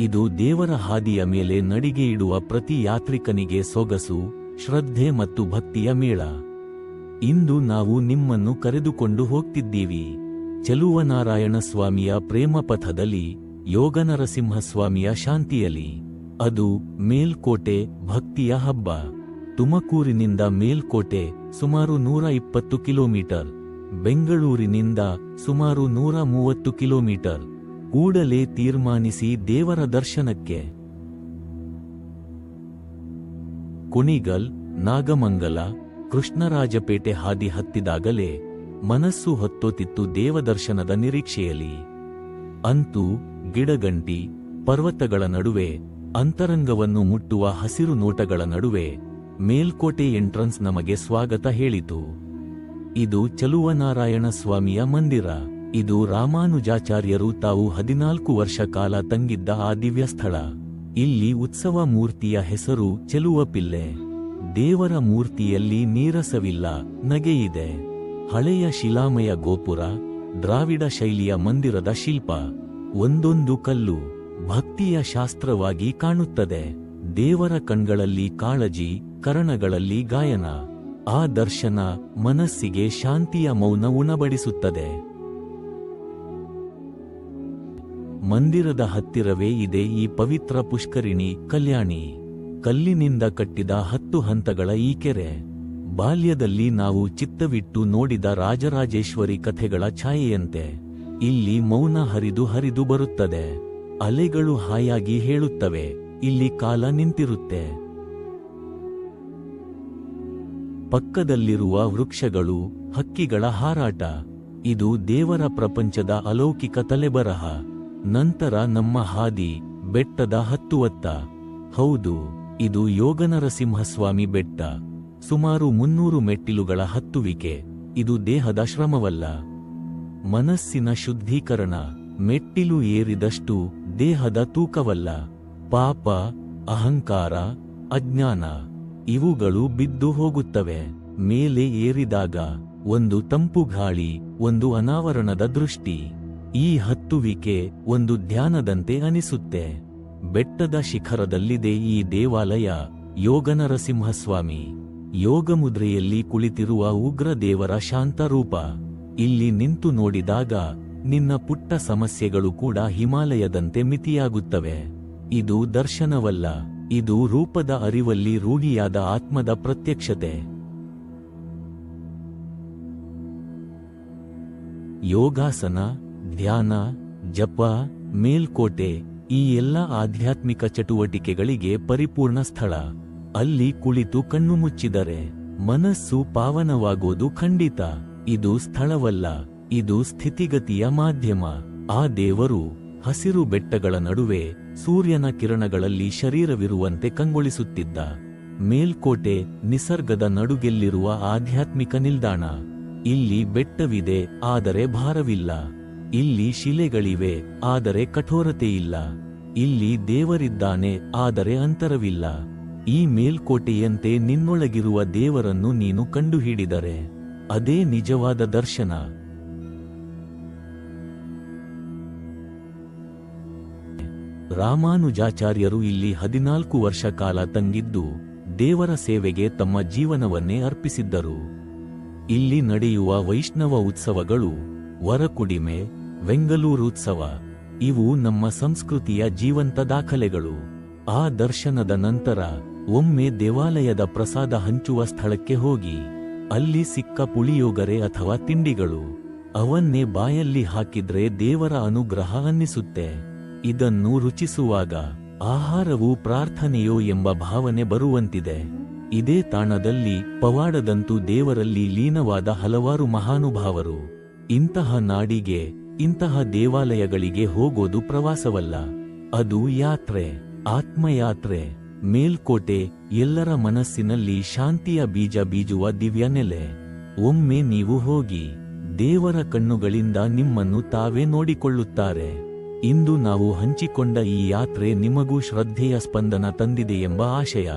ಇದು ದೇವರ ಹಾದಿಯ ಮೇಲೆ ನಡಿಗೆ ಇಡುವ ಪ್ರತಿ ಯಾತ್ರಿಕನಿಗೆ ಸೊಗಸು, ಶ್ರದ್ಧೆ ಮತ್ತು ಭಕ್ತಿಯ ಮೇಳ. ಇಂದು ನಾವು ನಿಮ್ಮನ್ನು ಕರೆದುಕೊಂಡು ಹೋಗ್ತಿದ್ದೀವಿ. ಚೆಲುವನಾರಾಯಣ ಸ್ವಾಮಿಯ ಪ್ರೇಮ ಪಥದಲ್ಲಿ ಯೋಗನರಸಿಂಹಸ್ವಾಮಿಯ ಶಾಂತಿಯಲಿ ಅದು ಮೇಲ್ಕೋಟೆ ಭಕ್ತಿಯ ಹಬ್ಬ. ತುಮಕೂರಿನಿಂದ ಮೇಲ್ಕೋಟೆ ಸುಮಾರು ನೂರ ಇಪ್ಪತ್ತು ಕಿಲೋಮೀಟರ್. ಬೆಂಗಳೂರಿನಿಂದ ಸುಮಾರು ನೂರ ಮೂವತ್ತು ಕಿಲೋಮೀಟರ್. ಕೂಡಲೇ ತೀರ್ಮಾನಿಸಿ ದೇವರ ದರ್ಶನಕ್ಕೆ. ಕುಣಿಗಲ್, ನಾಗಮಂಗಲ, ಕೃಷ್ಣರಾಜಪೇಟೆ ಹಾದಿ ಹತ್ತಿದಾಗಲೇ ಮನಸ್ಸು ಹೊತ್ತೊತಿತ್ತು ದೇವದರ್ಶನದ ನಿರೀಕ್ಷೆಯಲ್ಲಿ ಅಂತೂ ಗಿಡಗಂಟಿ, ಪರ್ವತಗಳ ನಡುವೆ, ಅಂತರಂಗವನ್ನು ಮುಟ್ಟುವ ಹಸಿರು ನೋಟಗಳ ನಡುವೆ ಮೇಲ್ಕೋಟೆ ಎಂಟ್ರನ್ಸ್ ನಮಗೆ ಸ್ವಾಗತ ಹೇಳಿತು. ಇದು ಚಲುವನಾರಾಯಣ ಸ್ವಾಮಿಯ ಮಂದಿರ. ಇದು ರಾಮಾನುಜಾಚಾರ್ಯರು ತಾವು ಹದಿನಾಲ್ಕು ವರ್ಷ ಕಾಲ ತಂಗಿದ್ದ ಆ ದಿವ್ಯ ಸ್ಥಳ. ಇಲ್ಲಿ ಉತ್ಸವ ಮೂರ್ತಿಯ ಹೆಸರು ಚೆಲುವಪಿಲ್ಲೆ ದೇವರ ಮೂರ್ತಿಯಲ್ಲಿ ನೀರಸವಿಲ್ಲ, ನಗೆಯಿದೆ. ಹಳೆಯ ಶಿಲಾಮಯ ಗೋಪುರ, ದ್ರಾವಿಡ ಶೈಲಿಯ ಮಂದಿರದ ಶಿಲ್ಪ. ಒಂದೊಂದು ಕಲ್ಲು ಭಕ್ತಿಯ ಶಾಸ್ತ್ರವಾಗಿ ಕಾಣುತ್ತದೆ. ದೇವರ ಕಣ್ಗಳಲ್ಲಿ ಕಾಳಜಿ, ಕರಣಗಳಲ್ಲಿ ಗಾಯನ. ಆ ದರ್ಶನ ಮನಸ್ಸಿಗೆ ಶಾಂತಿಯ ಮೌನ ಉಣಬಡಿಸುತ್ತದೆ. ಮಂದಿರದ ಹತ್ತಿರವೇ ಇದೆ ಈ ಪವಿತ್ರ ಪುಷ್ಕರಿಣಿ ಕಲ್ಯಾಣಿ. ಕಲ್ಲಿನಿಂದ ಕಟ್ಟಿದ ಹತ್ತು ಹಂತಗಳ ಈ ಕೆರೆ. ಬಾಲ್ಯದಲ್ಲಿ ನಾವು ಚಿತ್ತವಿಟ್ಟು ನೋಡಿದ ರಾಜರಾಜೇಶ್ವರಿ ಕಥೆಗಳ ಛಾಯೆಯಂತೆ. ಇಲ್ಲಿ ಮೌನ ಹರಿದು ಹರಿದು ಬರುತ್ತದೆ. ಅಲೆಗಳು ಹಾಯಾಗಿ ಹೇಳುತ್ತವೆ. ಇಲ್ಲಿ ಕಾಲ ನಿಂತಿರುತ್ತೆ. ಪಕ್ಕದಲ್ಲಿರುವ ವೃಕ್ಷಗಳು, ಹಕ್ಕಿಗಳ ಹಾರಾಟ. ಇದು ದೇವರ ಪ್ರಪಂಚದ ಅಲೌಕಿಕ ತಲೆಬರಹ. ನಂತರ ನಮ್ಮ ಹಾದಿ ಬೆಟ್ಟದ ಹತ್ತುವತ್ತ ಹೌದು, ಇದು ಯೋಗನರಸಿಂಹಸ್ವಾಮಿ ಬೆಟ್ಟ. ಸುಮಾರು ಮುನ್ನೂರು ಮೆಟ್ಟಿಲುಗಳ ಹತ್ತುವಿಕೆ. ಇದು ದೇಹದ ಶ್ರಮವಲ್ಲ. ಮನಸ್ಸಿನ ಶುದ್ಧೀಕರಣ. ಮೆಟ್ಟಿಲು ಏರಿದಷ್ಟು ದೇಹದ ತೂಕವಲ್ಲ. ಪಾಪ, ಅಹಂಕಾರ, ಅಜ್ಞಾನ, ಇವುಗಳು ಬಿದ್ದು ಹೋಗುತ್ತವೆ. ಮೇಲೆ ಏರಿದಾಗ ಒಂದು ತಂಪು ಗಾಳಿ, ಒಂದು ಅನಾವರಣದ ದೃಷ್ಟಿ. ಈ ಹತ್ತುವಿಕೆ ಒಂದು ಧ್ಯಾನದಂತೆ ಅನಿಸುತ್ತೆ. ಬೆಟ್ಟದ ಶಿಖರದಲ್ಲಿದೆ ಈ ದೇವಾಲಯ ಯೋಗನರಸಿಂಹಸ್ವಾಮಿ. ಯೋಗಮುದ್ರೆಯಲ್ಲಿ ಕುಳಿತಿರುವ ಉಗ್ರ ದೇವರ ಶಾಂತ ರೂಪ ಇಲ್ಲಿ ನಿಂತು ನೋಡಿದಾಗ ನಿನ್ನ ಪುಟ್ಟ ಸಮಸ್ಯೆಗಳು ಕೂಡ ಹಿಮಾಲಯದಂತೆ ಮಿತಿಯಾಗುತ್ತವೆ. ಇದು ದರ್ಶನವಲ್ಲ, ಇದು ರೂಪದ ಅರಿವಲ್ಲಿ ರೂಢಿಯಾದ ಆತ್ಮದ ಪ್ರತ್ಯಕ್ಷತೆ. ಯೋಗಾಸನ ಧ್ಯಾನ, ಜಪ, ಮೇಲ್ಕೋಟೆ ಈ ಎಲ್ಲ ಆಧ್ಯಾತ್ಮಿಕ ಚಟುವಟಿಕೆಗಳಿಗೆ ಪರಿಪೂರ್ಣ ಸ್ಥಳ. ಅಲ್ಲಿ ಕುಳಿತು ಕಣ್ಣು ಮುಚ್ಚಿದರೆ ಮನಸ್ಸು ಪಾವನವಾಗೋದು ಖಂಡಿತ. ಇದು ಸ್ಥಳವಲ್ಲ, ಇದು ಸ್ಥಿತಿಗತಿಯ ಮಾಧ್ಯಮ. ಆ ದೇವರು ಹಸಿರು ಬೆಟ್ಟಗಳ ನಡುವೆ ಸೂರ್ಯನ ಕಿರಣಗಳಲ್ಲಿ ಶರೀರವಿರುವಂತೆ ಕಂಗೊಳಿಸುತ್ತಿದ್ದ. ಮೇಲ್ಕೋಟೆ ನಿಸರ್ಗದ ನಡುಗೆಲ್ಲಿರುವ ಆಧ್ಯಾತ್ಮಿಕ ನಿಲ್ದಾಣ. ಇಲ್ಲಿ ಬೆಟ್ಟವಿದೆ, ಆದರೆ ಭಾರವಿಲ್ಲ. ಇಲ್ಲಿ ಶಿಲೆಗಳಿವೆ, ಆದರೆ ಕಠೋರತೆಯಿಲ್ಲ. ಇಲ್ಲಿ ದೇವರಿದ್ದಾನೆ, ಆದರೆ ಅಂತರವಿಲ್ಲ. ಈ ಮೇಲ್ಕೋಟೆಯಂತೆ ನಿನ್ನೊಳಗಿರುವ ದೇವರನ್ನು ನೀನು ಕಂಡುಹಿಡಿದರೆ, ಅದೇ ನಿಜವಾದ ದರ್ಶನ. ರಾಮಾನುಜಾಚಾರ್ಯರು ಇಲ್ಲಿ ಹದಿನಾಲ್ಕು ವರ್ಷ ಕಾಲ ತಂಗಿದ್ದು, ದೇವರ ಸೇವೆಗೆ ತಮ್ಮ ಜೀವನವನ್ನೇ ಅರ್ಪಿಸಿದ್ದರು. ಇಲ್ಲಿ ನಡೆಯುವ ವೈಷ್ಣವ ಉತ್ಸವಗಳು ವರಕುಡಿಮೆ, ವೆಂಗಲೂರುತ್ಸವ, ಇವು ನಮ್ಮ ಸಂಸ್ಕೃತಿಯ ಜೀವಂತ ದಾಖಲೆಗಳು. ಆ ದರ್ಶನದ ನಂತರ ಒಮ್ಮೆ ದೇವಾಲಯದ ಪ್ರಸಾದ ಹಂಚುವ ಸ್ಥಳಕ್ಕೆ ಹೋಗಿ, ಅಲ್ಲಿ ಸಿಕ್ಕ ಪುಳಿಯೋಗರೆ ಅಥವಾ ತಿಂಡಿಗಳು. ಅವನ್ನೇ ಬಾಯಲ್ಲಿ ಹಾಕಿದ್ರೆ ದೇವರ ಅನುಗ್ರಹ ಅನ್ನಿಸುತ್ತೆ. ಇದನ್ನು ರುಚಿಸುವಾಗ ಆಹಾರವು ಪ್ರಾರ್ಥನೆಯೋ ಎಂಬ ಭಾವನೆ ಬರುವಂತಿದೆ. ಇದೇ ತಾಣದಲ್ಲಿ ಪವಾಡದಂತೂ ದೇವರಲ್ಲಿ ಲೀನವಾದ ಹಲವಾರು ಮಹಾನುಭಾವರು. ಇಂತಹ ನಾಡಿಗೆ, ಇಂತಹ ದೇವಾಲಯಗಳಿಗೆ ಹೋಗೋದು ಪ್ರವಾಸವಲ್ಲ. ಅದು ಯಾತ್ರೆ, ಆತ್ಮಯಾತ್ರೆ, ಮೇಲ್ಕೋಟೆ, ಎಲ್ಲರ ಮನಸ್ಸಿನಲ್ಲಿ ಶಾಂತಿಯ ಬೀಜ ಬೀಜುವ ದಿವ್ಯ ನೆಲೆ ಒಮ್ಮೆ ನೀವು ಹೋಗಿ, ದೇವರ ಕಣ್ಣುಗಳಿಂದ ನಿಮ್ಮನ್ನು ತಾವೇ ನೋಡಿಕೊಳ್ಳುತ್ತಾರೆ. ಇಂದು ನಾವು ಹಂಚಿಕೊಂಡ ಈ ಯಾತ್ರೆ ನಿಮಗೂ ಶ್ರದ್ಧೆಯ ಸ್ಪಂದನ ತಂದಿದೆ ಎಂಬ ಆಶಯ.